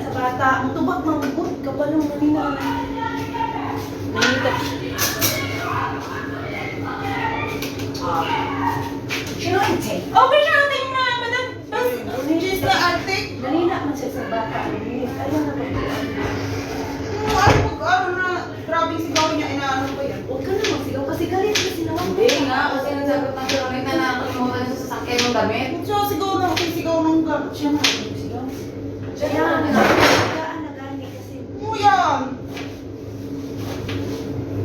sa bata. Ang tubag mamugot ka pa nung manina. Nanita. Ah. Sinunte. Okay siya natin na, madam. Bas, Cheese na ate. Nanina man siya sa bata. Ayaw na ba? Ano mo, ano na, grabe sigaw niya, inaano ko yan. Huwag ka na magsigaw kasi galit ka sinawan. Hindi nga, kasi nagsagot ng kilomita na nakalimutan sa sasakyan ng damit. So, sigaw na, sigaw nung gano'n. Siya na, magsigaw. Siya Kaya, na. gani kasi. Ano yan?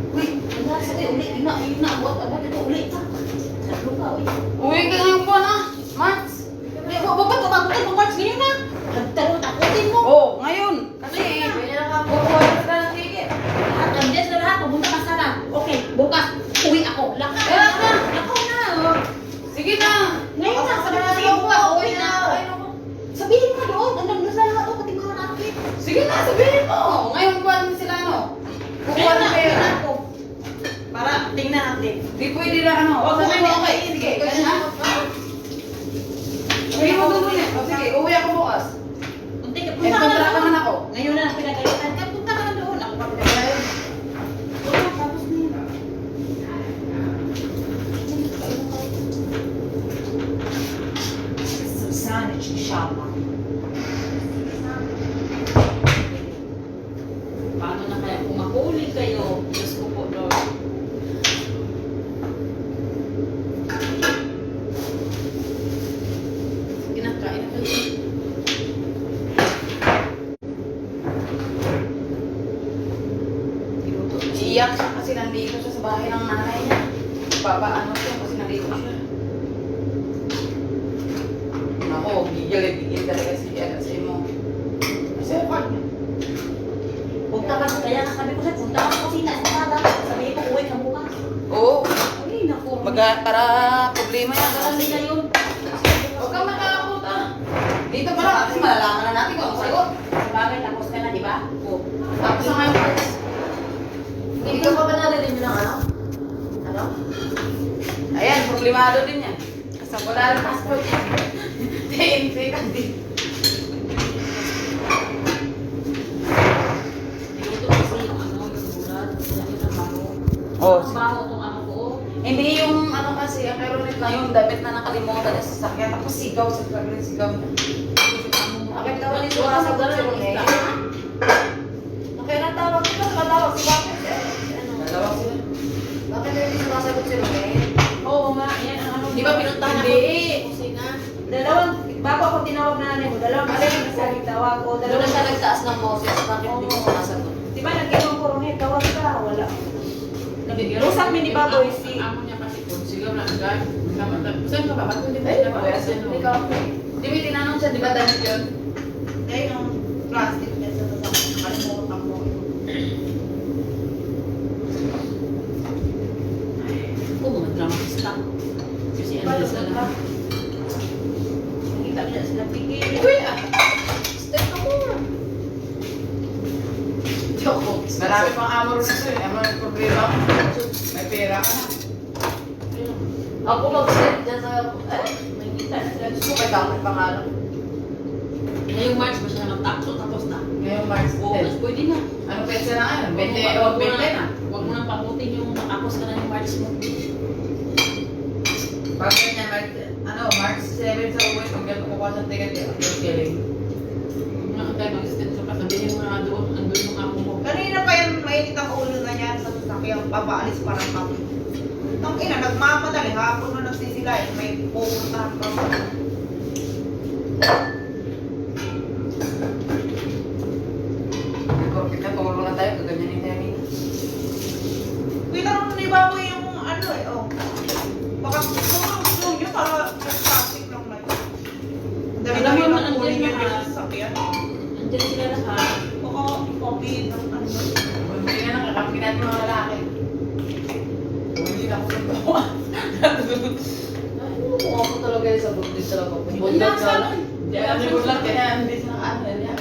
Uy, wala sa uli, uli, ina, ina, what, ano ito, uli, ta. Sabi ka, uy. Ka ngayon po na, Max. Hindi, wag wag ka tumabutin mo, March, ganyan na. Nagtanong, takutin mo. Oh, ngayon. Kasi, pwede na ka bukuha ka ng ticket. At andiyan na lahat, pumunta ka sana. Okay, bukas, uwi ako. Laka, Kaya laka, na. lakaw na. oh. Sige na. Ngayon na, sabi ko, sige, bukas, uwi na. Sabihin mo doon, andang nasa lahat, oh, pati mga natin. Sige na, sabihin mo. Ngayon buwan sila, no? Kukuha Ngayon na, na uwi pera. na ako. Para, tingnan natin. Di pwede na ano. Huwag Okay, mo okay. Sige, kasi na. Sige mo doon eh. O, Sige, uwi ako bukas. Punti ka, Eh, punta ka na kontra ka doon. man ako. Ngayon na, pinagalitan ka, punta ka na doon. Ako pa pinagalitan. Wala, tapos na yun. Sanich, inshallah. Paano na kaya kung mahuli kayo? Diyos ko po, Lord. Kinakain na kayo. Iiyak siya kasi nandito siya sa bahay ng nanay niya. Papaano siya kasi nandito siya. Ako, gigil-gigil talaga si ano si mo. Kasi Punta ka na, kaya sabi ko sa'yo, punta ka sa kusina, sa sala. Sabihin ko, uwi ka bukas. Oo, Ay, naku. Maga, para problema yan. Marami na yun. Huwag kang makakuta. Dito pa lang kasi malalaman na natin kung ano sagot. Sabagay, tapos ka na, di ba? Oo. Tapos ang ngayon ka pa ba narinig ng ano? Ano? Ayan, problemado din yan. Kasi wala rin passport yan. TNT ka din. Oh, baho itong ano ko. Hindi yung ano kasi, ang meron na yung damit na nakalimutan sa sakyan. Tapos sigaw sa kagawin sigaw niya. Bakit daw hindi sumasagot si Rene? Okay, natawag ko sa matawag si Bakit. Ano? Dalawa sila. Bakit hindi sumasagot si Rene? Oo nga, yan ang ano. Di ba pinuntahan ako? Hindi. Kusina. Dalawang, bago ako tinawag na nanay mo, dalawang kasi nagsasabi tawag ko. Doon na siya nagtaas ng boses. Bakit hindi mo sumasagot? Di ba nag-iwang ko rin, tawag ka, wala. Nabigyan. Usap mi ni Baboy si- Ang amo niya kasi kung sigaw na agad. Saan ka ba? Ba't hindi Ay, na pwede. Ikaw, Di ba tinanong siya, di ba damit yun? Kaya yung plastic niya sa sasakyan, nakalimutan mo. Ako, mga dramatista. Sa ka? Nakita niya sila pigil. Uy, ah! step ka muna. Joke. Marami pang amo rin ito eh. Ano yung problema? May pera ka na. Ako mag-step dyan sa... Eh, May kita na sila. Gusto ko kay Bakit pangalan? Ngayong March ba siya nagtakso tapos na? Ngayong March Oo, 10. mas pwede na. Ano petsa na? Huwag 20 mo- o huwag mo 20 na. Huwag mo nang pakutin yung matapos ka na yung March mo. Pag ganyan, March, ano, March 7 sa uwi, pag ganito ko sa ticket, yung mo na tayo mag-extend ka pa. Sabihin mo na doon, andun yung ako mo. Kanina pa yan, mainit ang ulo na yan sa sasakyan, papaalis parang kami. Ang ina, nagmamadali, hapon na nagsisilay, may pupuntahan pa. Kita tulong na tayo, gaganyanin tayo ni. Pinarong ni Baboy yung ano eh, oh. Baka tulong nyo para sa traffic lang na yun. Dali Alam na mo yun naman, ang kunin andyan yung lahat. sasakyan. Andiyan sila lahat. Baka COVID ang ano. Hindi ng mga lalaki. Hindi na ako sa tawa. Ay, mukha ko talaga yun sa bundin talaga. Sa ka. Hindi alam ni Budlat, kaya hindi siya nakaano yan.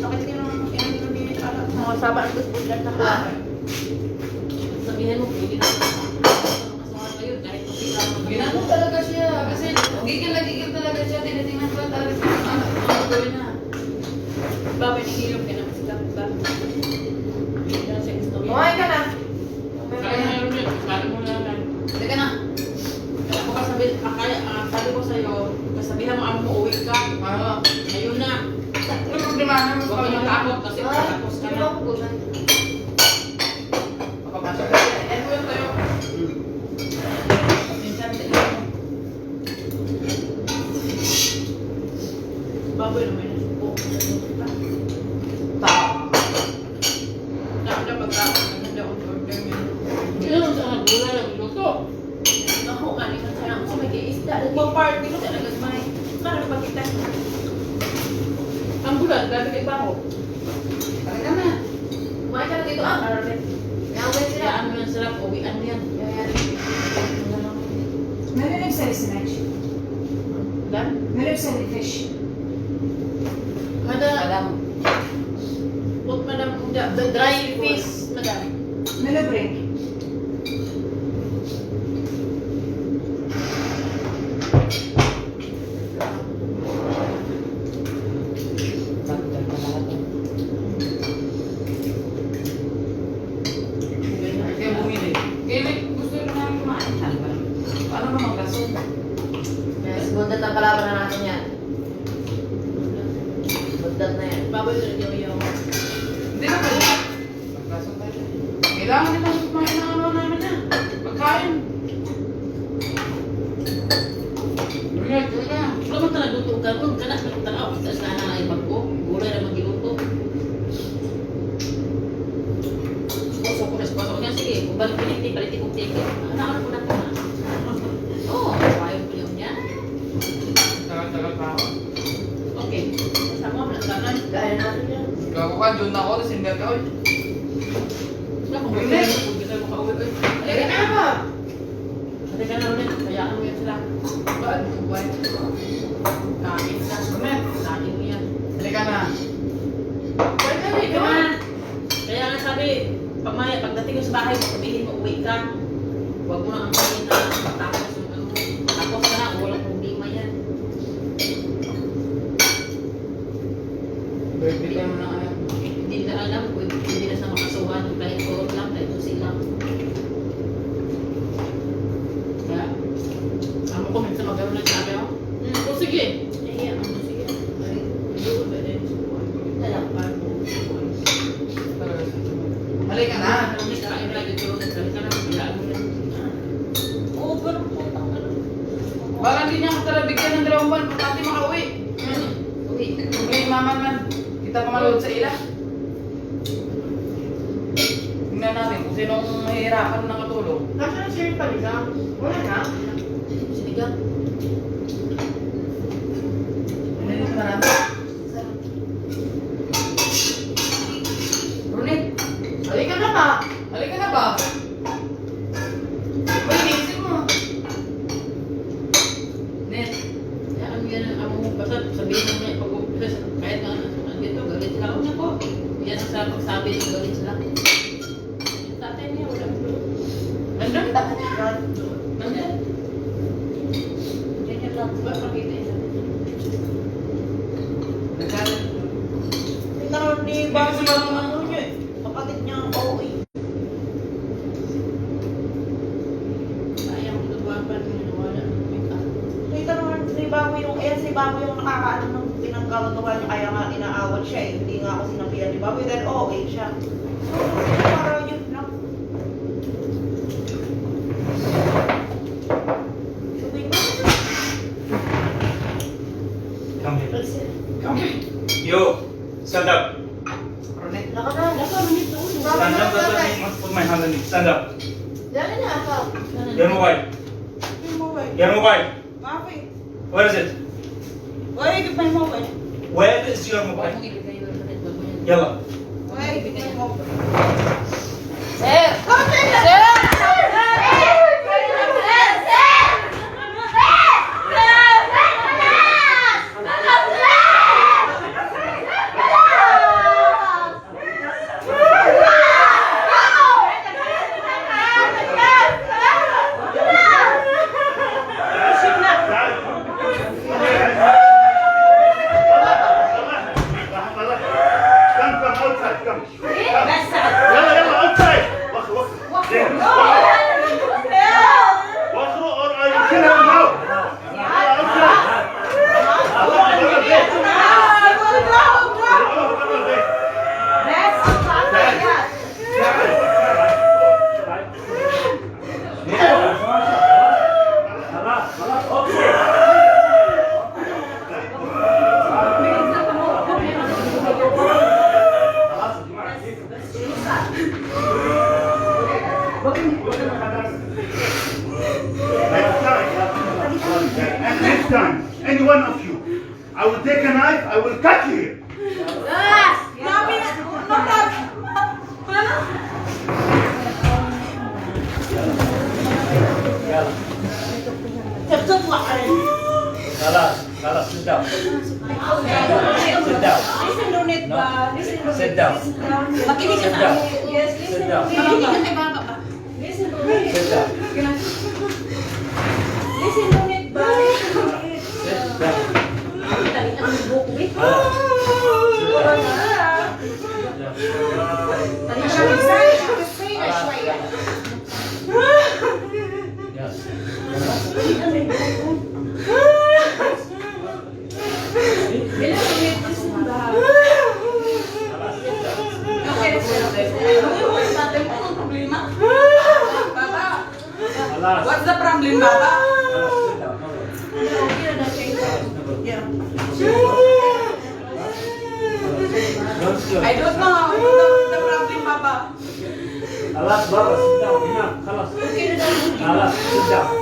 Bakit ang inano ni alam mo? Mga saba ang gusto dyan sa Ah. Sabihin mo, pwede na. Ginano talaga siya. Kasi gigil na gigil talaga siya. Tinitingnan ko talaga siya. Ano, ano gawin na. Baboy, nihilom ka naman sila. Hindi ka na siya istorya. Kumain ka na. Kaya na yun yun. Kaya mo na lang. Teka na. Kaya ko kasabi, ah, kaya, ah, sabi ko sa'yo, kasabihan mo amo mo uwi ka. Ah, Ayun na. Ano problema naman Huwag ka matakot kasi tapos ka na. Papapasok ka. Ano yun tayo? Baboy naman yung suko. tao. Dapat pagkakas na hindi ako order niya. Yun, sa mga gulay lang luto. Ako, kanin ka sa'yo. Ako, may isda. Magpa-party Isda na gagmay. Kanan pa kita. Ang bulan, grabe kay Bako. Talaga na. Kumain ka na Yaman sila. Mo yan sarap, uwian mo yan. Meron sa. Dan? Meron sa fish. Put madam, the, the dry fish, madam. Meron break. Dagdag na lahat. Kaya bumili. Kaya gusto ko na kumain. Talaga. Paano ba maglasong? Yes, bundat ang kalaban na natin yan. Bundat na yan. Baboy na rin yaw Hindi na pala. Maglasong tayo. Kailangan nila kumain ng ano namin na. Pagkain. Ulit, ulit na. Wala man talaga luto ka kung kana sa tanaw sa sana ay bago. Gulay na magiluto. Puso ko na sa pasok niya. Sige, kung balik piniti, paliti kong ticket. Ano ko na po na. Oo, ayaw ko yun niya. Tagal-tagal pa ako. Okay. Sama mo lang kanan. Gaya natin yan. Gago ka, doon ako, tapos hindi ka, oy. Wala kong gulay. Kung kita mo kauwi. oy. Halika na ba? Halika na ulit. Hayaan mo yan sila. Bakit? Buwan. Kain na. Ulit. Kain mo yan. Halika na. Ka na na. Kaya nga sabi, pagdating mo sa bahay, sabihin mo, uwi ka. Huwag mo na ang na tapos ano. Tapos ka na, walang problema yan. Birthday mo ng anak. Hindi na alam, hindi na sa makasuhan, dahil ko lang, dahil ko sila. Kaya, ko minsan magkaroon ng sabi ako. Hmm, o sige. Eh, ano, sige. Ay, doon ba din? Lalakpan. Halika na. Pero nagsalita na. Oo, pero putang ano. Baka hindi niya ako ng dalawang buwan pag natin makauwi. Uwi. Uwi, mama man. Kita pa malood sa ila. Tingnan natin kung sinong mahihirapan ng katulong. Nasaan si Sir Palisa? Wala na. Sinigang. Ano yung marami? Runit, Halika na ba? halika na ba? Uy, inisip mo. Net, ano yan ang amo mo basta sabihin mo niya pag kahit nga ano dito galit sila una ko. Yan ang sa pagsabi galit sila. Tatay niya wala nandun ka niya. Nandiyan. Ganyan lang. Ba makita niya. Nagkaroon. Tinaroon ni Baboy yung ano niya eh. Kapatid niya ang OA. Sayang ko nagwapan niya nawala. May ka. Tinaroon ni Baboy yung, eh si Baboy yung nakakaano ng pinagkakagawa niya. Kaya nga inaawat siya eh. Hindi nga ako sinabihan ni Baboy dahil OA siya. So, para yun lang. Come here. Come here. You, stand up. Stand up, Stand up. Put my hand on it. Stand up. Your mobile. Your mobile. Where is it? Where is my mobile? Where is your mobile? Yellow. Where is my mobile? اوتسايد كمل بس يلا يلا اوتسايد وخر وخر خلاص خلاص أوكي Khalas, khalas, sit down. Sit down. Listen, Lunit No. ba? Listen, Lunit. Sit down. Listen down. Makinig ka down. Yes, Sit listen, down. Lunit. Makinig ka kay Baba ba? Listen, Lunit. Sit down. Listen, Lunit ba? Listen, Lunit. Sit down. Ang buhok Baba. Khalas, Baba, sit down. Enough. Khalas.